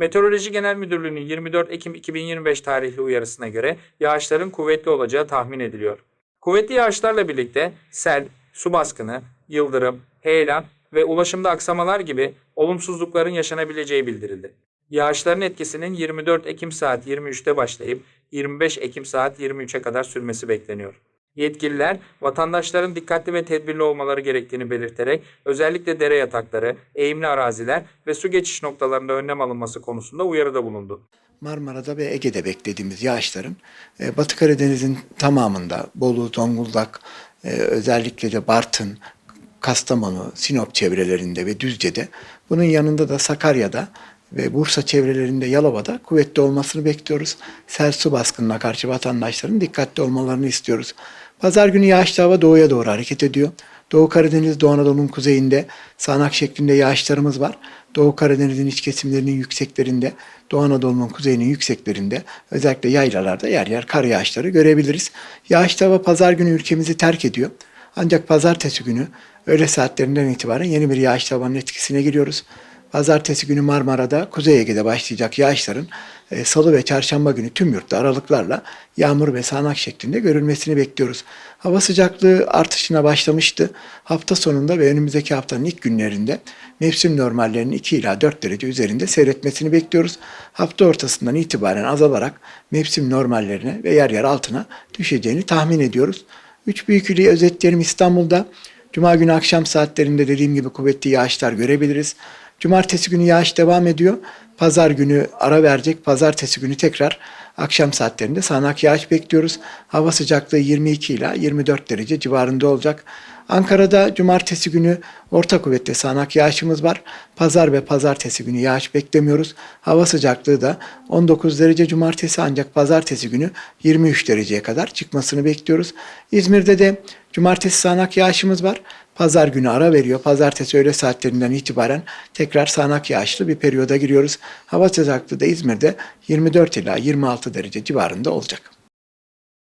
Meteoroloji Genel Müdürlüğü'nün 24 Ekim 2025 tarihli uyarısına göre yağışların kuvvetli olacağı tahmin ediliyor. Kuvvetli yağışlarla birlikte sel, su baskını, yıldırım, heyelan ve ulaşımda aksamalar gibi olumsuzlukların yaşanabileceği bildirildi. Yağışların etkisinin 24 Ekim saat 23'te başlayıp 25 Ekim saat 23'e kadar sürmesi bekleniyor. Yetkililer vatandaşların dikkatli ve tedbirli olmaları gerektiğini belirterek özellikle dere yatakları, eğimli araziler ve su geçiş noktalarında önlem alınması konusunda uyarıda bulundu. Marmara'da ve Ege'de beklediğimiz yağışların e, Batı Karadeniz'in tamamında Bolu, Zonguldak, e, özellikle de Bartın, Kastamonu, Sinop çevrelerinde ve Düzce'de bunun yanında da Sakarya'da ve Bursa çevrelerinde Yalova'da kuvvetli olmasını bekliyoruz. Sel su baskınına karşı vatandaşların dikkatli olmalarını istiyoruz. Pazar günü yağışlı hava doğuya doğru hareket ediyor. Doğu Karadeniz, Doğu Anadolu'nun kuzeyinde sağanak şeklinde yağışlarımız var. Doğu Karadeniz'in iç kesimlerinin yükseklerinde, Doğu Anadolu'nun kuzeyinin yükseklerinde özellikle yaylalarda yer yer kar yağışları görebiliriz. Yağışlı hava pazar günü ülkemizi terk ediyor. Ancak pazartesi günü öğle saatlerinden itibaren yeni bir yağışlı havanın etkisine giriyoruz. Pazartesi günü Marmara'da, Kuzey Ege'de başlayacak yağışların e, salı ve çarşamba günü tüm yurtta aralıklarla yağmur ve sağanak şeklinde görülmesini bekliyoruz. Hava sıcaklığı artışına başlamıştı. Hafta sonunda ve önümüzdeki haftanın ilk günlerinde mevsim normallerinin 2 ila 4 derece üzerinde seyretmesini bekliyoruz. Hafta ortasından itibaren azalarak mevsim normallerine ve yer yer altına düşeceğini tahmin ediyoruz. Üç büyük ili özetleyelim İstanbul'da. Cuma günü akşam saatlerinde dediğim gibi kuvvetli yağışlar görebiliriz. Cumartesi günü yağış devam ediyor. Pazar günü ara verecek. Pazartesi günü tekrar akşam saatlerinde sağanak yağış bekliyoruz. Hava sıcaklığı 22 ila 24 derece civarında olacak. Ankara'da cumartesi günü orta kuvvetli sağanak yağışımız var. Pazar ve pazartesi günü yağış beklemiyoruz. Hava sıcaklığı da 19 derece cumartesi ancak pazartesi günü 23 dereceye kadar çıkmasını bekliyoruz. İzmir'de de cumartesi sağanak yağışımız var. Pazar günü ara veriyor. Pazartesi öğle saatlerinden itibaren tekrar sağanak yağışlı bir periyoda giriyoruz. Hava sıcaklığı da İzmir'de 24 ila 26 derece civarında olacak.